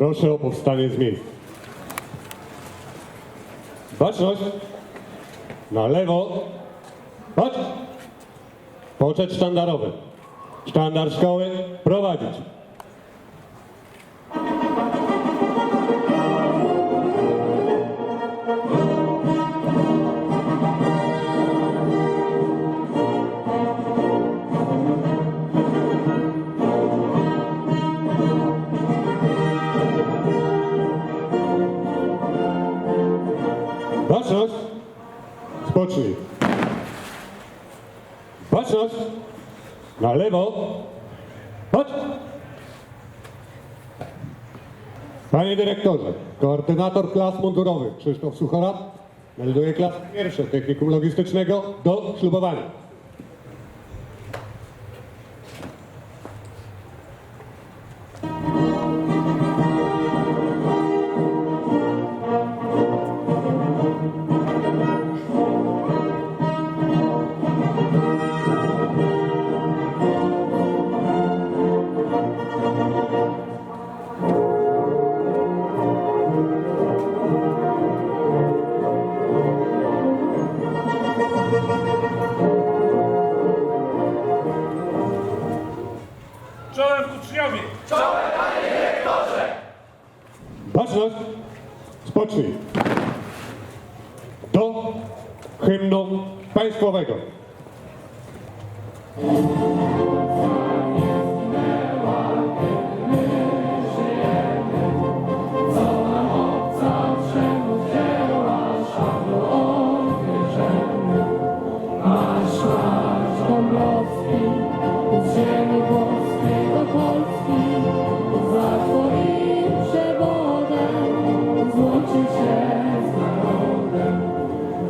Proszę o powstanie z miejsc. Baczność. Na lewo. Patrz. Poczet sztandarowy. Sztandar szkoły prowadzić. Na lewo. Patrz. Panie dyrektorze, koordynator klas mundurowych Krzysztof Suchora melduje klas pierwsze technikum logistycznego do ślubowania. Czołem uczniowie! Baczność. Spocznij. Do hymnu państwowego.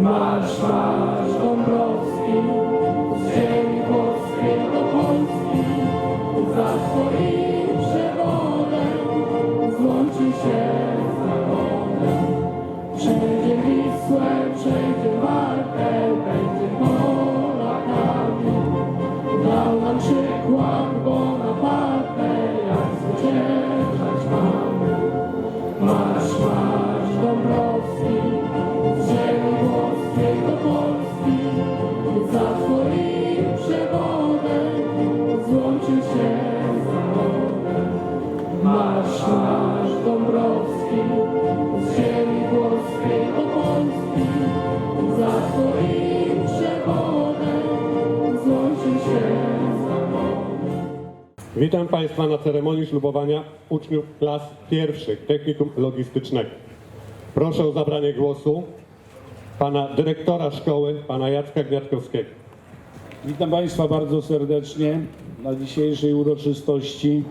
Marsz, marsz Dąbrowski, Państwa na ceremonii ślubowania uczniów klas pierwszych Technikum Logistycznego. Proszę o zabranie głosu pana dyrektora szkoły, pana Jacka Gniatkowskiego. Witam Państwa bardzo serdecznie na dzisiejszej uroczystości.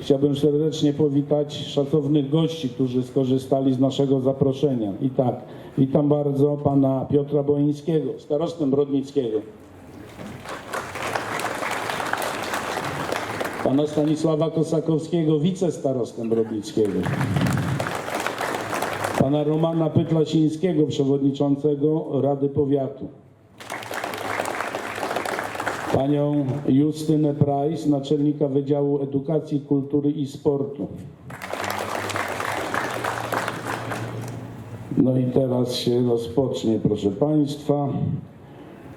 Chciałbym serdecznie powitać szacownych gości, którzy skorzystali z naszego zaproszenia. I tak, witam bardzo pana Piotra Boińskiego, starostę Brodnickiego. Pana Stanisława Kosakowskiego, wicestarostę Brodnickiego. Pana Romana Pytlasińskiego, przewodniczącego Rady Powiatu. Panią Justynę Price, naczelnika Wydziału Edukacji, Kultury i Sportu. No i teraz się rozpocznie, proszę Państwa,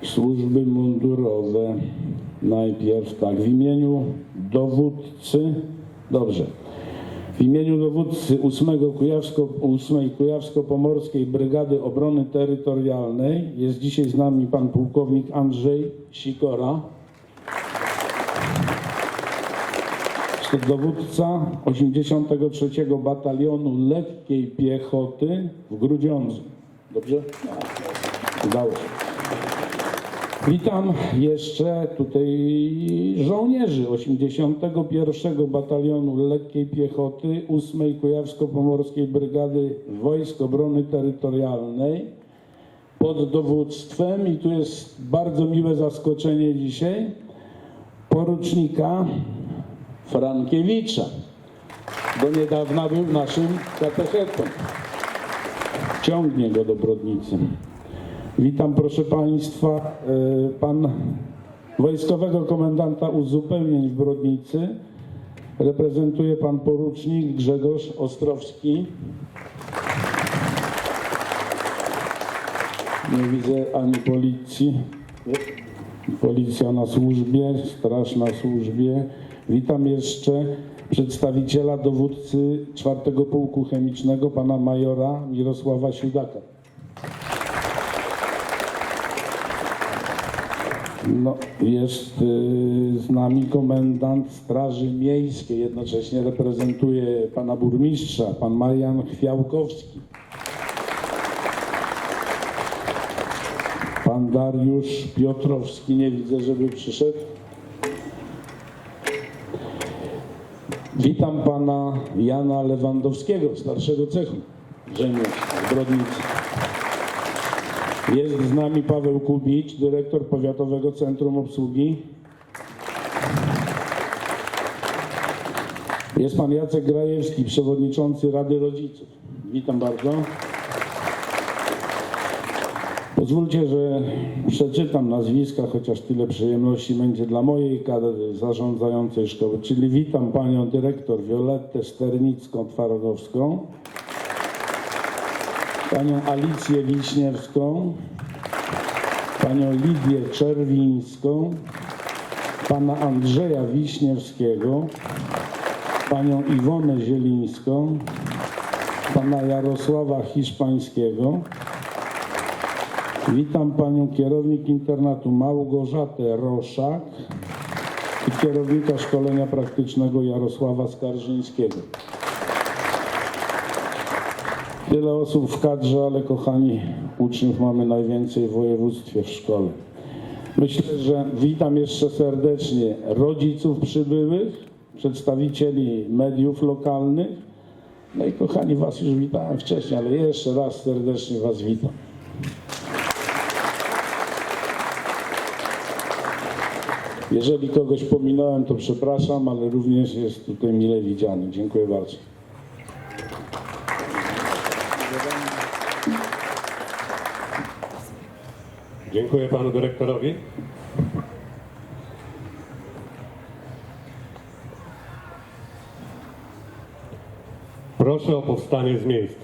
służby mundurowe. Najpierw tak, w imieniu dowódcy, dobrze, w imieniu dowódcy 8, Kujawsko, 8 Kujawsko-Pomorskiej Brygady Obrony Terytorialnej jest dzisiaj z nami pan pułkownik Andrzej Sikora. Dowódca 83 Batalionu Lekkiej Piechoty w Grudziądzu. Dobrze? Udało się. Witam jeszcze tutaj żołnierzy 81 Batalionu Lekkiej Piechoty 8 Kujawsko-Pomorskiej Brygady Wojsk Obrony Terytorialnej pod dowództwem, i tu jest bardzo miłe zaskoczenie dzisiaj, porucznika Frankiewicza. Do niedawna był naszym katechetą. Ciągnie go do Brodnicy. Witam proszę Państwa, e, pan wojskowego komendanta uzupełnień w Brodnicy, Reprezentuje pan porucznik Grzegorz Ostrowski. Nie widzę ani policji. Policja na służbie, straż na służbie. Witam jeszcze przedstawiciela dowódcy czwartego pułku chemicznego, pana majora Mirosława Siudaka. No, jest y, z nami komendant Straży Miejskiej, jednocześnie reprezentuje pana burmistrza, pan Marian Chwiałkowski. Pan Dariusz Piotrowski, nie widzę, żeby przyszedł. Witam pana Jana Lewandowskiego, starszego cechu Rzemiosł w Brodnicy. Jest z nami Paweł Kubicz, dyrektor Powiatowego Centrum Obsługi. Jest pan Jacek Grajewski, przewodniczący Rady Rodziców. Witam bardzo. Pozwólcie, że przeczytam nazwiska, chociaż tyle przyjemności będzie dla mojej kadry zarządzającej szkoły. Czyli witam panią dyrektor Violettę Sternicką-Twardowską, panią Alicję Wiśniewską, panią Lidię Czerwińską, pana Andrzeja Wiśniewskiego, panią Iwonę Zielińską, pana Jarosława Hiszpańskiego. Witam panią kierownik internatu Małgorzatę Roszak i kierownika szkolenia praktycznego Jarosława Skarżyńskiego. Tyle osób w kadrze, ale kochani, uczniów mamy najwięcej w województwie w szkole. Myślę, że witam jeszcze serdecznie rodziców przybyłych, przedstawicieli mediów lokalnych. No i kochani, Was już witałem wcześniej, ale jeszcze raz serdecznie Was witam. Jeżeli kogoś pominąłem, to przepraszam, ale również jest tutaj mile widziany. Dziękuję bardzo. Dziękuję panu dyrektorowi. Proszę o powstanie z miejsc.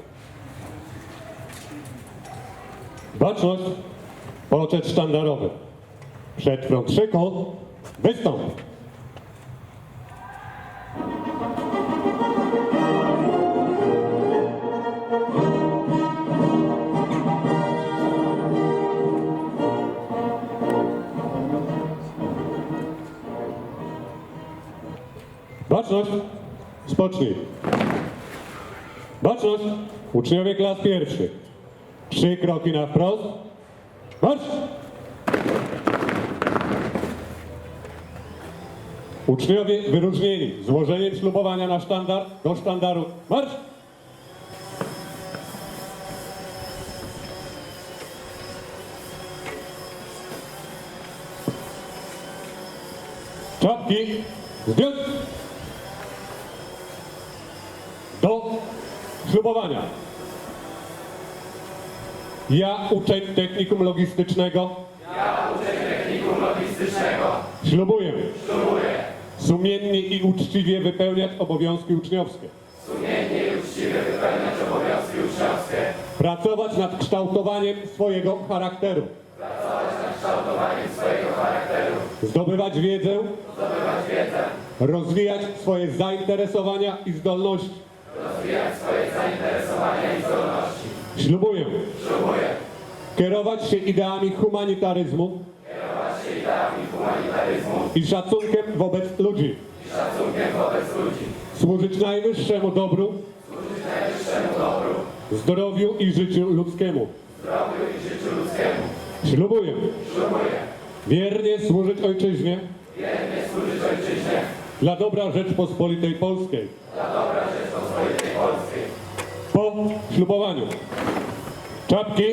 Baczność, poczet sztandarowy. Przed front wystąp. Baczność, spocznij. Baczność, uczniowie klas pierwszych. Trzy kroki na wprost. Marsz! Uczniowie wyróżnieni złożeniem ślubowania na sztandar do sztandaru. Marsz! Czapki zdjąć! Ślubowania. Ja uczeń technikum logistycznego. Ja uczeń technikum logistycznego. Ślubuję. Ślubuję. Sumiennie i uczciwie wypełniać obowiązki uczniowskie. Sumiennie i uczciwie wypełniać obowiązki uczniowskie. Pracować nad kształtowaniem swojego charakteru. Pracować nad kształtowaniem swojego charakteru. Zdobywać wiedzę. Zdobywać wiedzę. Rozwijać swoje zainteresowania i zdolności. Ślubuję. Ślubuję. Kierować się ideami humanitaryzmu. Kierować się ideami humanitaryzmu. I szacunkiem wobec ludzi. I szacunkiem wobec ludzi. Służyć najwyższemu dobru. Służyć najwyższemu dobru. Zdrowiu i życiu ludzkiemu. Zdrowiu i życiu ludzkiemu. Ślubuję. Ślubuję. Wiernie służyć ojczyźnie. Wiernie służyć ojczyźnie. Dla dobra Rzeczpospolitej Polskiej. Po ślubowaniu. Czapki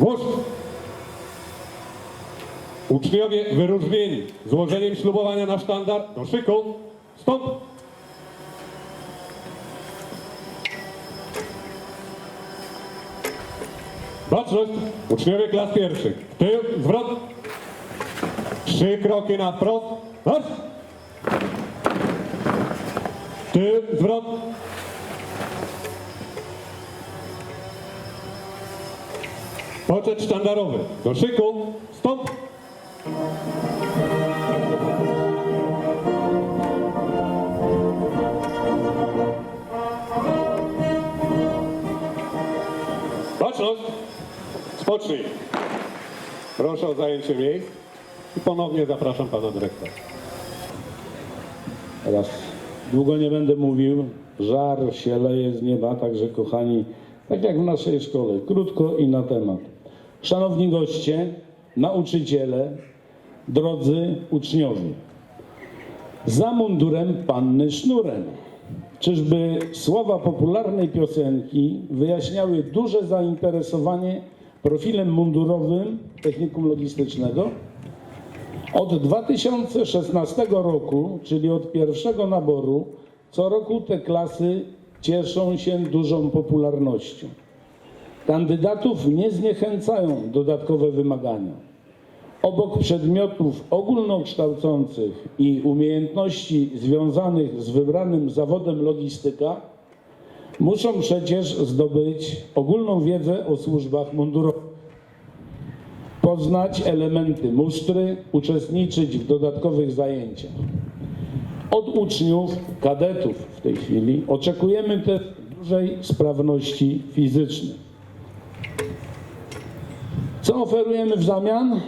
włóż. Uczniowie wyróżnieni złożeniem ślubowania na sztandar do szyku. Stąd. Baczność. Uczniowie klas pierwszych. Tył, zwrot. Trzy kroki na wprost. Marsz. Tył, zwrot. Poczet sztandarowy. Do szyku. Stop. Baczność. Spocznij. Proszę o zajęcie miejsc i ponownie zapraszam pana dyrektora. Teraz długo nie będę mówił, żar się leje z nieba, także kochani, tak jak w naszej szkole, krótko i na temat. Szanowni goście, nauczyciele, drodzy uczniowie, za mundurem panny sznurem. Czyżby słowa popularnej piosenki wyjaśniały duże zainteresowanie profilem mundurowym technikum logistycznego? Od 2016 roku, czyli od pierwszego naboru, co roku te klasy cieszą się dużą popularnością. Kandydatów nie zniechęcają dodatkowe wymagania. Obok przedmiotów ogólnokształcących i umiejętności związanych z wybranym zawodem logistyka, muszą przecież zdobyć ogólną wiedzę o służbach mundurowych poznać elementy musztry, uczestniczyć w dodatkowych zajęciach. Od uczniów, kadetów w tej chwili, oczekujemy też dużej sprawności fizycznej. Co oferujemy w zamian?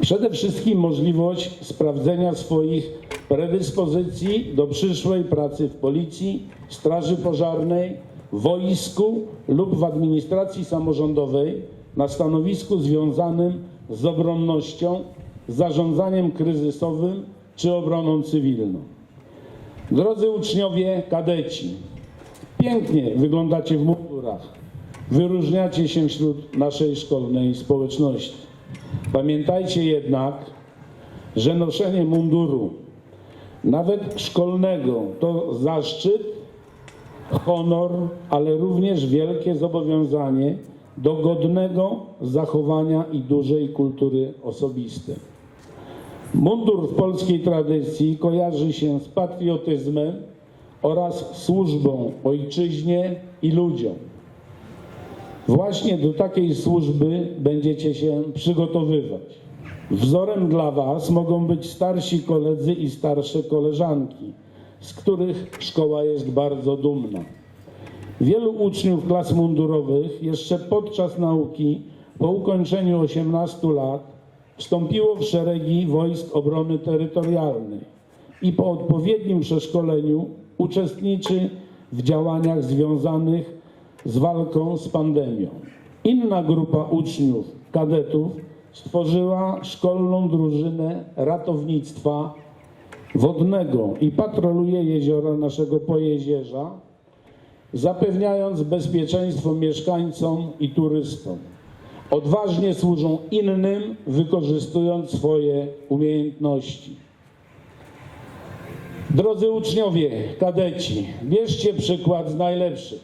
Przede wszystkim możliwość sprawdzenia swoich predyspozycji do przyszłej pracy w policji, straży pożarnej, wojsku lub w administracji samorządowej na stanowisku związanym z obronnością, zarządzaniem kryzysowym czy obroną cywilną. Drodzy uczniowie, kadeci, pięknie wyglądacie w mundurach. Wyróżniacie się wśród naszej szkolnej społeczności. Pamiętajcie jednak, że noszenie munduru, nawet szkolnego, to zaszczyt, honor, ale również wielkie zobowiązanie do godnego zachowania i dużej kultury osobistej. Mundur w polskiej tradycji kojarzy się z patriotyzmem oraz służbą ojczyźnie i ludziom. Właśnie do takiej służby będziecie się przygotowywać. Wzorem dla Was mogą być starsi koledzy i starsze koleżanki, z których szkoła jest bardzo dumna. Wielu uczniów klas mundurowych jeszcze podczas nauki, po ukończeniu 18 lat, wstąpiło w szeregi wojsk obrony terytorialnej i po odpowiednim przeszkoleniu uczestniczy w działaniach związanych z walką z pandemią. Inna grupa uczniów, kadetów, stworzyła szkolną drużynę ratownictwa wodnego i patroluje jeziora naszego Pojezierza, zapewniając bezpieczeństwo mieszkańcom i turystom. Odważnie służą innym, wykorzystując swoje umiejętności. Drodzy uczniowie, kadeci, bierzcie przykład z najlepszych.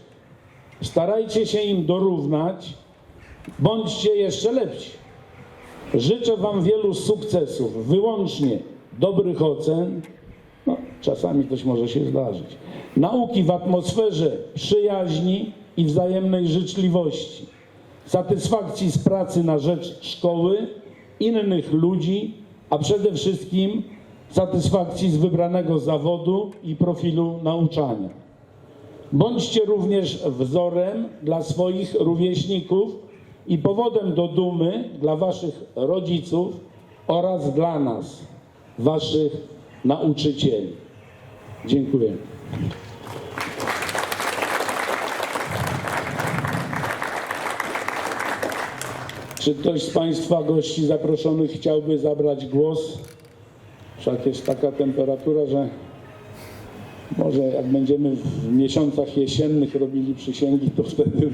Starajcie się im dorównać, bądźcie jeszcze lepsi. Życzę Wam wielu sukcesów, wyłącznie dobrych ocen. Czasami coś może się zdarzyć. Nauki w atmosferze przyjaźni i wzajemnej życzliwości. Satysfakcji z pracy na rzecz szkoły, innych ludzi, a przede wszystkim satysfakcji z wybranego zawodu i profilu nauczania. Bądźcie również wzorem dla swoich rówieśników i powodem do dumy dla Waszych rodziców oraz dla nas, Waszych nauczycieli. Dziękuję. Czy ktoś z Państwa gości zaproszonych chciałby zabrać głos? Wszak jest taka temperatura, że może jak będziemy w miesiącach jesiennych robili przysięgi, to wtedy,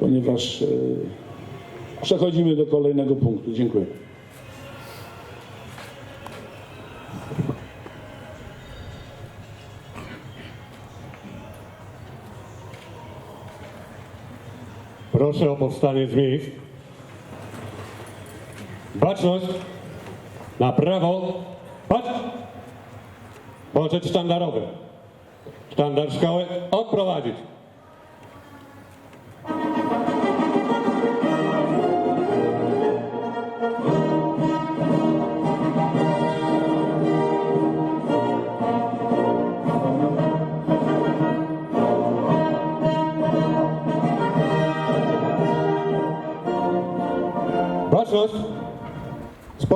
ponieważ e, przechodzimy do kolejnego punktu. Dziękuję. Proszę o powstanie z miejsc. Baczność. Na prawo. Patrz. Poczet sztandarowy. sztandar szkoły odprowadzić.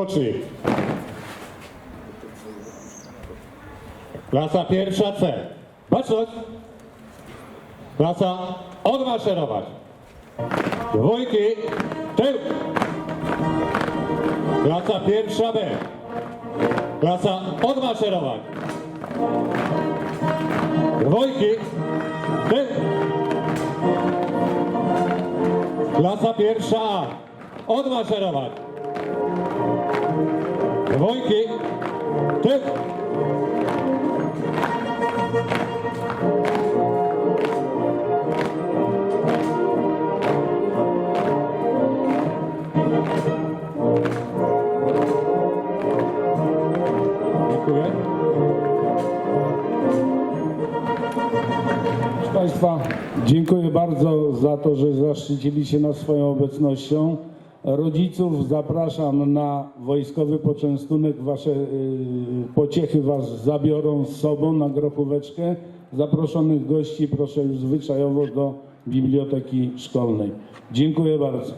Spocznij. Klasa pierwsza C. Baczność! Klasa odmaszerować. Dwójki, tył. Klasa pierwsza B. Klasa odmaszerować. Dwójki, tył. Klasa pierwsza A. Odmaszerować. Dwójki, tył. Dziękuję. Państwa, dziękuję bardzo za to, że zaszczycili się nas swoją obecnością. Rodziców zapraszam na wojskowy poczęstunek. Wasze y, pociechy Was zabiorą z sobą na grochóweczkę. Zaproszonych gości proszę już zwyczajowo do biblioteki szkolnej. Dziękuję bardzo.